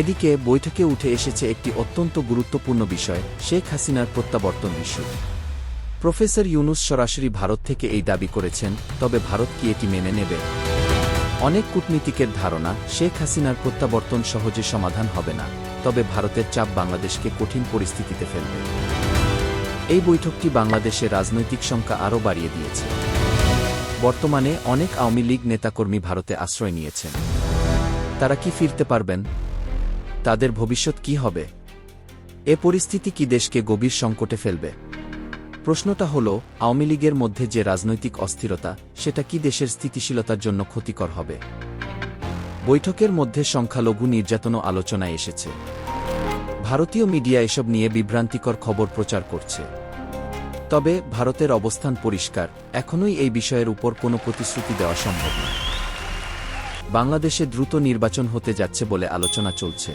এদিকে বৈঠকে উঠে এসেছে একটি অত্যন্ত গুরুত্বপূর্ণ বিষয়, শেখ হাসিনার প্রত্যাবর্তন ইস্যু প্রফেসর ইউনুস সরাসরি ভারত থেকে এই দাবি করেছেন, তবে ভারত কি এটি মেনে নেবে? অনেক কূটনীতিকের ধারণা, শেখ হাসিনার প্রত্যাবর্তন সহজে সমাধান হবে না, তবে ভারতের চাপ বাংলাদেশকে কঠিন পরিস্থিতিতে ফেলবে। এই বৈঠকটি বাংলাদেশে রাজনৈতিক সংখ্যা আরও বাড়িয়ে দিয়েছে। বর্তমানে অনেক আওয়ামী লীগ নেতাকর্মী ভারতে আশ্রয় নিয়েছেন। তারা কি ফিরতে পারবেন? তাদের ভবিষ্যৎ কি হবে? এ পরিস্থিতি কি দেশকে গভীর সংকটে ফেলবে? প্রশ্নটা হল, আওয়ামী লীগের মধ্যে যে রাজনৈতিক অস্থিরতা, সেটা কি দেশের স্থিতিশীলতার জন্য ক্ষতিকর হবে? বৈঠকের মধ্যে সংখ্যালঘু নির্যাতনও আলোচনায় এসেছে। ভারতীয় মিডিয়া এসব নিয়ে বিভ্রান্তিকর খবর প্রচার করছে। তবে ভারতের অবস্থান পরিষ্কার, এখনই এই বিষয়ের উপর কোনো প্রতিশ্রুতি দেওয়া সম্ভব নয়। বাংলাদেশে দ্রুত নির্বাচন হতে যাচ্ছে বলে আলোচনা চলছে।